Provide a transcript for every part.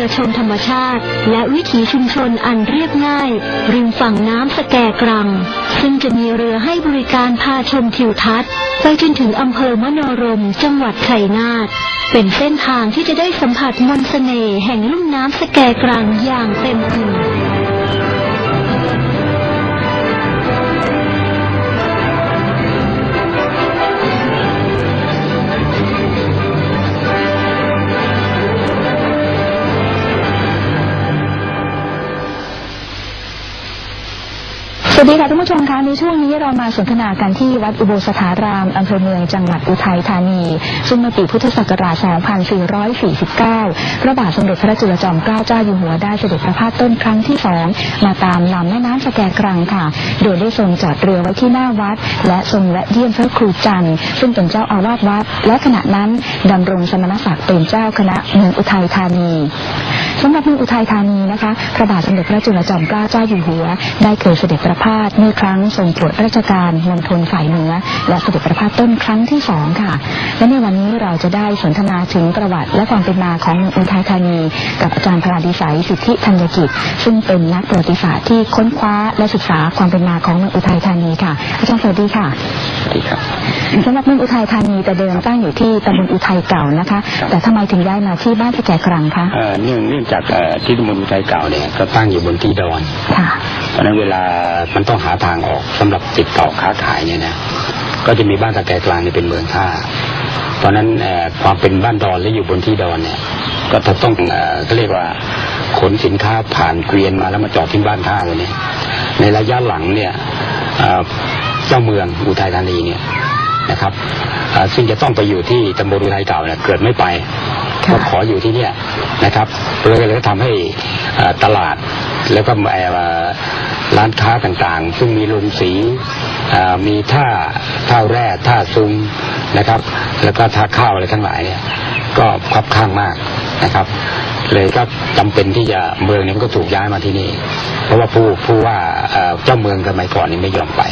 รือชมธรรมชาติ และวิถีชุมชนอันเรียบง่าย ริมฝั่งน้ำสแกกรัง ซึ่งจะมีเรือให้บริการพาชมทิวทัศน์ ไปจนถึงอำเภอมโนรม จังหวัดชัยนาทเป็นเส้นทางที่จะได้สัมผัสมนต์เสน่ห์แห่งลุ่มน้ำสแกกรังอย่างเต็มอิ่ม วัสดีค่ะท่านผู้ชมคะในช่วงนี้เรามาสนทนากันที่วัดอุโบสถารามอำเภอเมืองจังหวัดอุทัยธานี ซึ่งในปีพุทธศักราช 2449 พระบาทสมเด็จพระจุลจอมเกล้าเจ้าอยู่หัวได้เสด็จประพาสต้นครั้งที่สองมาตามลำแม่น้ำสแกกรังค่ะ โดยได้ทรงจอดเรือไว้ที่หน้าวัด และทรงแวะเยี่ยมพระครูจันทร์ซึ่งเป็นเจ้าอาวาสวัด และขณะนั้นดำรงสมณศักดิ์เป็นเจ้าคณะเมืองอุทัยธานี สำหรับเมืองอุทัยธานีนะคะพระบาทสมเด็จพระจุลจอมเกล้าเจ้าอยู่หัว ได้เคยเสด็จประพาสเมื่อครั้งทรงตรวจราชการมณฑลฝ่ายเหนือ และเสด็จประพาสต้นครั้งที่สองค่ะ และในวันนี้เราจะได้สนทนาถึงประวัติและความเป็นมาของเมืองอุทัยธานี กับอาจารย์พราดิสัยสิทธิธัญกิจ ซึ่งเป็นนักประวัติศาสตร์ที่ค้นคว้าและศึกษาความเป็นมาของเมืองอุทัยธานีค่ะ อาจารย์สวัสดีค่ะ สวัสดีครับสำหรับเมืองอุทัยธานีแต่เดิมตั้งอยู่ที่ตำบลอุทัยเก่านะคะครับแต่ทำไมถึงย้ายมาที่บ้านสแกกรังคะเอ่อเนื่องเนื่องจากเอ่อที่ตำบลอุทัยเก่าเนี่ยก็ตั้งอยู่บนที่ดอนค่ะเพราะฉะนั้นเวลามันต้องหาทางออกสำหรับติดต่อค้าขายเนี่ยนะก็จะมีบ้านตะแกกลางเนี่ยเป็นเมืองท่าเพราะฉะนั้นเอ่อความเป็นบ้านดอนและอยู่บนที่ดอนเนี่ย ก็จะต้องเอ่อก็เรียกว่าขนสินค้าผ่านเกวียนมาแล้วมาจอดที่บ้านท่าเลยเนี่ยในระยะหลังเนี่ย เอ่อเจ้าเมืองอุทัยธานีเนี่ยนะครับเอ่อซึ่งจะต้องไปอยู่ที่ตำบลอุทัยเก่าเนี่ยเกิดไม่ไปค่ะก็ขออยู่ที่เนี่ยนะครับเลยเลยก็ทำให้เอ่อตลาดแล้วก็เอ่อร้านค้าต่างๆ ซึ่งมีโรงสีเอ่อมีท่าท่าแร่ท่าซุ้มนะครับ แล้วก็ท่าข้าวอะไรทั้งหลายเนี่ยก็คับข้างมากนะครับ เลยก็จำเป็นที่จะเมืองนี้มันก็ถูกย้ายมาที่นี่ เพราะว่าผู้ผู้ว่า เอ่อเจ้าเมืองสมัยก่อนนี่ไม่ยอมไป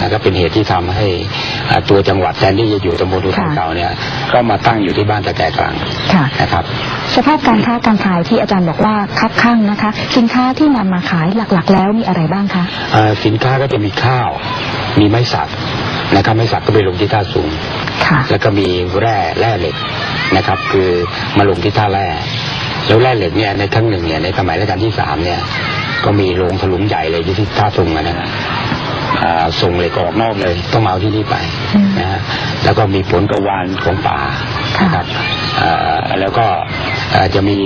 นะก็เป็นเหตุที่ทำให้เอ่อตัวจังหวัดแทนที่จะอยู่ตำบลอุทัยเก่าเนี่ยก็มาตั้งอยู่ที่บ้านตะแกกลางค่ะนะครับสภาพการค้าการขายที่อาจารย์บอกว่าคับข้างนะคะ สินค้าที่นำมาขายหลักๆ แล้วมีอะไรบ้างคะเอ่อสินค้าก็จะมีข้าว มีไม้สักนะครับไม้สักก็ไปลงที่ท่าสูงค่ะแล้วก็มีแร่แร่เหล็กนะครับ คือมาลงที่ท่าแร่แล้วแร่เหล็กเนี่ยในครั้งหนึ่งเนี่ยในสมัยรัชกาลที่สามเนี่ย ก็มีโรงถลุงใหญ่เลยที่ท่าสูงอะนะอ่าส่งเหล็กออกนอกเลยต้องมาเอาที่นี่ไปอืมนะฮะแล้วก็มีผลกระวานของป่าค่ะนะครับอ่าแล้วก็อ่าจะมี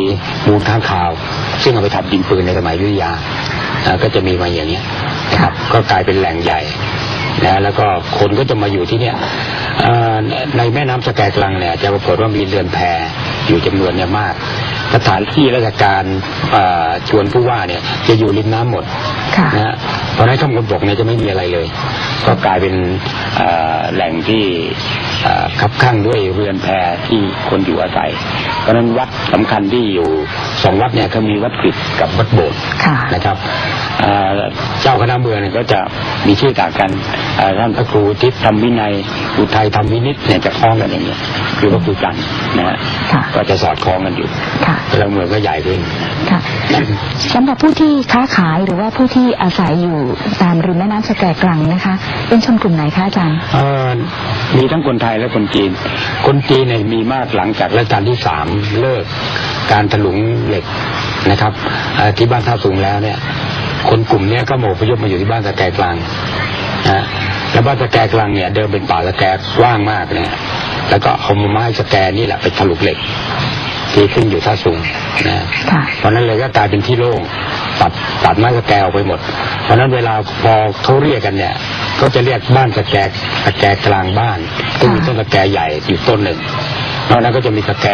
มูลข้างคาว ซึ่งเอาไปทำยิงปืนในสมัยอยุธยาอ่าก็จะมีมาอย่างเนี้ยนะครับ ก็กลายเป็นแหล่งใหญ่นะแล้วก็คนก็จะมาอยู่ที่เนี่ยเอ่อในแม่น้ำสแกกลังเนี่ยจะปรากฏว่ามีเรือนแพอยู่จำนวนเนี่ยมาก สถานที่ราชการเอ่อชวนผู้ว่าเนี่ยจะอยู่ริมน้ำหมดค่ะนะฮะเพราะฉะนั้นข้างบนบกเนี่ยจะไม่มีอะไรเลย ก็กลายเป็นเอ่อแหล่งที่เอ่อคับข้างด้วยเรือนแพที่คนอยู่อาศัย เพราะฉะนั้นวัดสำคัญที่อยู่สองวัดเนี่ยก็มีวัดปิดกับวัดโบสถ์ค่ะนะครับเอ่อเจ้าคณะเมืองเนี่ยก็จะมีชื่อต่างกันเอ่อท่านพระครูทิพย์ธรรมวินัยอุทัยธรรมวินิจเนี่ยจะคล้องกันอย่างเงี้ย คือพระครูจันทร์นะฮะค่ะก็จะสอดคล้องกันอยู่ค่ะแล้วเมืองก็ใหญ่ขึ้นค่ะสำหรับผู้ที่ค้าขายหรือว่าผู้ที่อาศัยอยู่ตามริมแม่น้ำสแกกรังนะคะ เป็นชนกลุ่มไหนคะอาจารย์เอ่อมีทั้งคนไทยและคนจีน คนจีนเนี่ยมีมากหลังจากรัชกาลที่สามเลิกการถลุงเหล็กนะครับเอ่อที่บ้านท่าสูงแล้วเนี่ย คนกลุ่มเนี้ยก็โมพยพมาอยู่ที่บ้านสแกกลางนะฮะแล้วบ้านสแกกลางเนี่ยเดิมเป็นป่าสแกกว้างมากเนี่ย แล้วก็เอาไม้สแกนี่แหละไปถลุกเหล็ก ที่ขึ้นอยู่ท่าสูงนะค่ะเพราะฉะนั้นเลยก็กลายเป็นที่โล่งตัดตัดไม้สแกออกไปหมด เพราะฉะนั้นเวลาพอเขาเรียกกันเนี่ย ก็จะเรียกบ้านสแกสแกกลางบ้านซึ่งมีต้นสแกใหญ่อยู่ต้นหนึ่งนอกนั้นก็จะมีสแก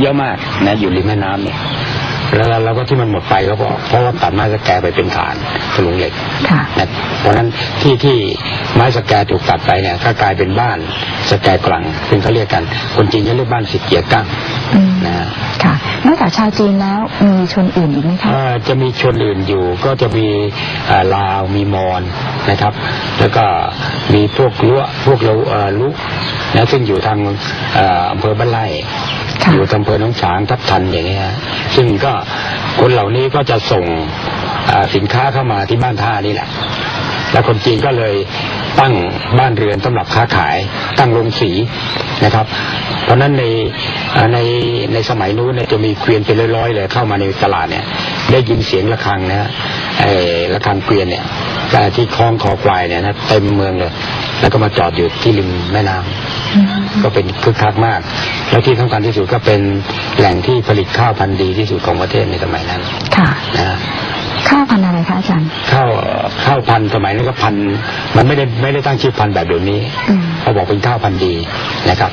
เยอะมากนะอยู่ริมแม่น้ำเนี่ย แล้วเราก็ที่มันหมดไปก็เพราะเพราะว่าตัดไม้สแกไปเป็นฐานถลุงเหล็กค่ะนะเพราะฉะนั้นที่ที่ไม้สแกถูกตัดไปเนี่ยก็กลายเป็นบ้านสแกกลังซึ่งเขาเรียกกัน คนจีนเขาเรียกบ้านสิเกียกั้งอืมนะฮะค่ะนอกจากชาวจีนแล้วมีชนอื่นอีกไหมคะเอ่อจะมีชนอื่นอยู่ก็จะมีเอ่อลาวมีมอญนะครับ แล้วก็มีพวกล้วพวกเราเอ่อลุนะซึ่งอยู่ทางเอ่ออำเภอบ้านไร่ค่ะ อยู่อำเภอหนองฉางทับทันอย่างเงี้ยซึ่งก็คนเหล่านี้ก็จะส่งสินค้าเข้ามาที่บ้านท่านี่แหละ แล้วคนจีนก็เลยตั้งบ้านเรือนสำหรับค้าขายตั้งโรงสีนะครับ เพราะฉะนั้นในในในสมัยนู้นเนี่ยจะมีเกวียนเป็นร้อยๆเลยเข้ามาในตลาดเนี่ยได้ยินเสียงระฆังนะฮะไอ้ระฆังเกวียนเนี่ยที่คล้องคอควายเนี่ยนะเต็มเมืองเลย แล้วก็มาจอดอยู่ที่ริมแม่น้ำ ก็เป็นคึกคักมาก แล้วที่สำคัญที่สุดก็เป็นแหล่งที่ผลิตข้าวพันธุ์ดีที่สุดของประเทศในสมัยนั้นค่ะนะฮะข้าวพันธุ์อะไรคะอาจารย์ข้าวข้าวพันธุ์สมัยนั้นก็พันธุ์มันไม่ได้ไม่ได้ตั้งชื่อพันธุ์แบบเดี๋ยวนี้อืมเขาบอกเป็นข้าวพันธุ์ดีนะครับ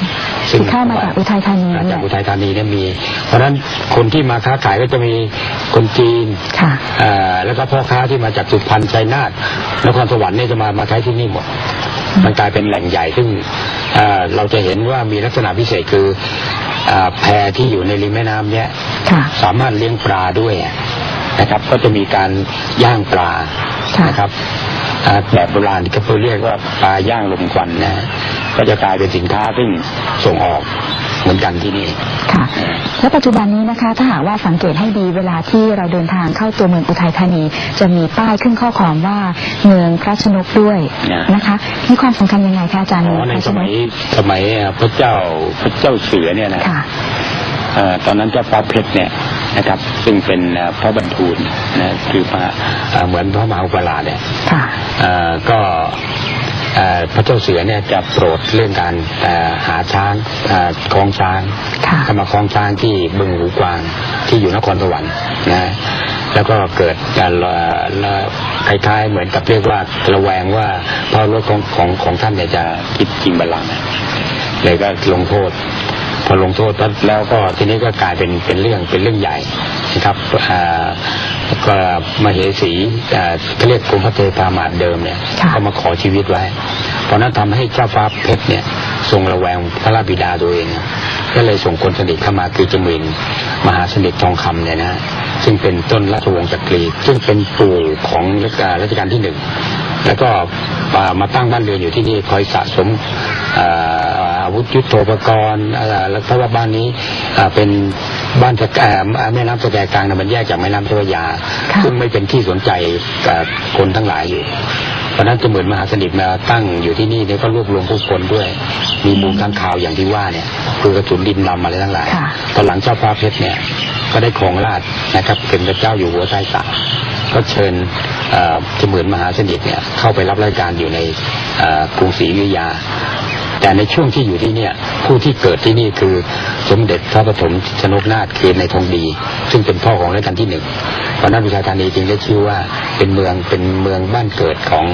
ซึ่งคือข้าวมาจากอุทัยธานีมาเนี่จากยอุทัยธานีเนี่ยมี เพราะฉะนั้นคนที่มาค้าขายก็จะมีคนจีนค่ะเอ่อแล้วก็พ่อค้าที่มาจากสุพรรณชัยนาทนครสวรรค์เนี่ยจะมามาใช้ที่นี่หมด มันกลายเป็นแหล่งใหญ่ซึ่งเอ่อเราจะเห็นว่ามีลักษณะพิเศษคืออ่าแพที่อยู่ในริมแม่น้ำเนี่ยค่ะสามารถเลี้ยงปลาด้วยนะครับ ก็จะมีการย่างปลาค่ะนะครับอ่าแบบโบราณที่เขาเรียกว่าปลาย่างลมควันนะก็จะกลายเป็นสินค้าซึ่งส่งออกเหมือนกันที่นี่ค่ะ และปัจจุบันนี้นะคะ ถ้าหากว่าสังเกตให้ดีเวลาที่เราเดินทางเข้าตัวเมืองอุทัยธานี จะมีป้ายขึ้นข้อความว่าเมืองพระชนกด้วยนะนะคะมีความสำคัญยังไงคะอาจารย์อ๋อเมืองในพระชสนมักยสมัยพระเจ้าพระเจ้าเสือเนี่ยนะค่ะเอ่อตอนนั้นเจ้าฟ้าเพชรเนี่ยนะครับ ซึ่งเป็นเอ่อพระบรรทูลนะคือพระเอ่อเหมือนพระมหาอุปราชเนี่ยค่ะเอ่อก็เอ่อ พระเจ้าเสือเนี่ยจะโปรดเรื่องการเอ่อหาช้างเอ่อคลองช้างค่ะเข้ามาคลองช้างที่บึงหูกวางที่อยู่นครสวรรค์นะแล้วก็เกิดการเอ่อละคล้ายๆเหมือนกับเรียกว่าระแวงว่าพระรถของของของท่านเนี่ยจะคิดจริงบัลลังก์เลยก็ลงโทษ พอลงโทษแล้วก็ทีนี้ก็กลายเป็นเป็นเรื่องเป็นเรื่องใหญ่นะครับอ่าก็ มาเหสีอ่าเขาเรียกกรมพระเทพามาศเดิมเนี่ยค่ะก็มาขอชีวิตไว้ เพราะนั้นทำให้เจ้าฟ้าเพชรเนี่ยทรงระแวงพระราชบิดาตัวเองก็เลยส่งคนสนิทเข้ามาคือจมินมหาสนิททองคำเนี่ยนะซึ่งเป็นต้นราชวงศ์จักรีซึ่งเป็นปู่ของรัชกาลที่หนึ่งแล้วก็อ่ามาตั้งบ้านเรือนอยู่ที่นี่คอยสะสมอ่าอาวุธยุทโธปกรณ์อ่าแล้วเพราะว่าบ้านนี้อ่าเป็น บ้านสแกอ่าแม่น้ำสแกกลางนะมันแยกจากแม่น้ำเจ้าพระยาค่ะซึ่งไม่เป็นที่สนใจกับคนทั้งหลายอยู่เพราะฉะนั้นจะเหมือนมหาสนิทมาตั้งอยู่ที่นี่เนี่ยก็รวบรวมผู้คนด้วย มีมูลข้างข่าวอย่างที่ว่าเนี่ย คือกระสุนดินดำอะไรทั้งหลายค่ะตอนหลังเจ้าฟ้าเพชรเนี่ยก็ได้ครองราชย์นะครับเป็นพระเจ้าอยู่หัวใต้สาก็เชิญเอ่อเสมือนมหาสนิทเนี่ยเข้าไปรับราชการอยู่ในเอ่อกรุงศรีอยุธยา แต่ในช่วงที่อยู่ที่เนี่ยผู้ที่เกิดที่นี่คือสมเด็จพระปฐมชนกนาถคือในทองดี ซึ่งเป็นพ่อของรัชกาลที่หนึ่ง เพราะฉะนั้นวิชาธานีจึงได้ชื่อว่าเป็นเมืองเป็นเมืองบ้านเกิดของ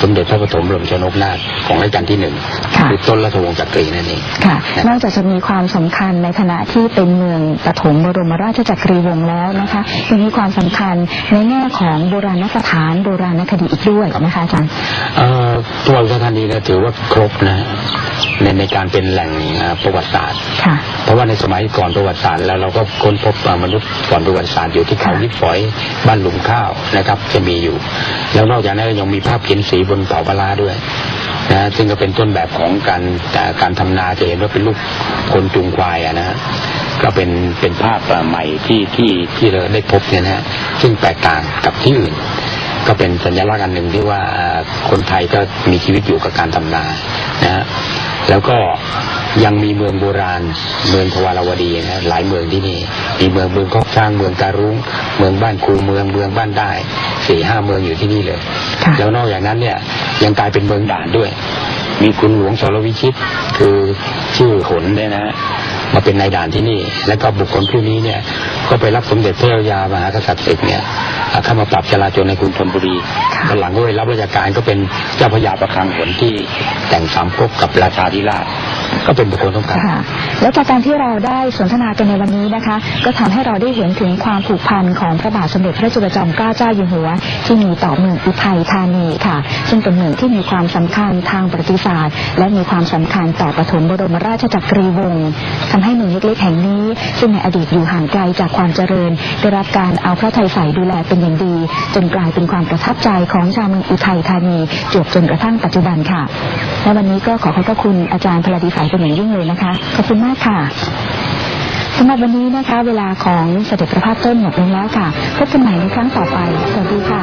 สมเด็จพระปฐมบรมชนกนาถของรัชกาลที่หนึ่งค่ะคือต้นราชวงศ์จักรีนั่นเองค่ะ นอกจากจะมีความสำคัญในขณะที่เป็นเมืองปฐมบรมราชจักรีวงศ์แล้วนะคะยังมีความสำคัญในแง่ของโบราณสถานโบราณคดีอีกด้วยนะคะอาจารย์เอ่อตัวอุทัยธานีเนี่ยถือว่าครบนะในในการเป็นแหล่งอ่าประวัติศาสตร์ค่ะเพ ราะว่าในสมัยก่อนประวัติศาสตร์แล้วเราก็ค้นพบมนุษย์ก่อนประวัติศาสตร์อยู่ที่เขาค่ะลิบฝอยบ้านหลุมข้าวนะครับ จะมีอยู่ แล้วนอกจากนั้นยังมีภาพเขียนสีบนเสาปลาด้วยนะซึ่งก็เป็นต้นแบบของการการทำนาจะเห็นว่าเป็นลูกคนจูงควายอะนะฮะก็เป็นเป็นภาพใหม่ที่ที่ที่เราได้พบเนี่ยนะฮะซึ่งแตกต่างกับที่อื่นก็เป็นสัญลักษณ์อันหนึ่งที่ว่าอ่าคนไทยก็มีชีวิตอยู่กับการทำนานะฮะแล้วก็ ยังมีเมืองโบราณ เมืองทวารวดีนะหลายเมืองที่นี่ มีเมืองเมืองคอกช้างเมืองการุ้งเมืองบ้านครูเมืองเมืองบ้านได้สี่ห้าเมืองอยู่ที่นี่เลยค่ะแล้วนอกจากนั้นเนี่ยยังกลายเป็นเมืองด่านด้วย มีคุณหลวงสรวิชิตคือชื่อขนเนี่ยนะฮะมาเป็นนายด่านที่นี่ แล้วก็บุคคลผู้นี้เนี่ยก็ไปรับสมเด็จพระยามหากษัตริย์ศึกเนี่ยอ่า เข้ามาปรับจราจรในกรุงธนบุรีค่ะตอนหลังก็ไปรับราชการก็เป็นเจ้าพระยาประคังหนที่แต่งสามก๊กกับราชาธิราชก็เป็นบุคคลสำคัญค่ะ และจากการที่เราได้สนทนากันในวันนี้นะคะ ก็ทำให้เราได้เห็นถึงความผูกพันของพระบาทสมเด็จพระจุลจอมเกล้าเจ้าอยู่หัว ที่มีต่อเมืองอุทัยธานีค่ะ ซึ่งเป็นเมืองที่มีความสำคัญทางประวัติศาสตร์ และมีความสำคัญต่อปฐมบรมราชจักรีวงศ์ทำให้เมืองเล็กๆแห่งนี้ ซึ่งในอดีตอยู่ห่างไกลจากความเจริญ ได้รับการเอาพระทัยใส่ดูแลเป็นอย่างดี จนกลายเป็นความประทับใจของชาวเมืองอุทัยธานีจวบจนกระทั่งปัจจุบันค่ะและวันนี้ก็ขอขอบพระคุณอาจารย์พลดีสายเป็นอย่างยิ่งเลยนะคะขอบคุณมากากค่ะสำหรับวันนี้นะคะ เวลาของเสด็จประภาสต้นหมดลงแล้วค่ะ พบกันใหม่ในครั้งต่อไป สวัสดีค่ะ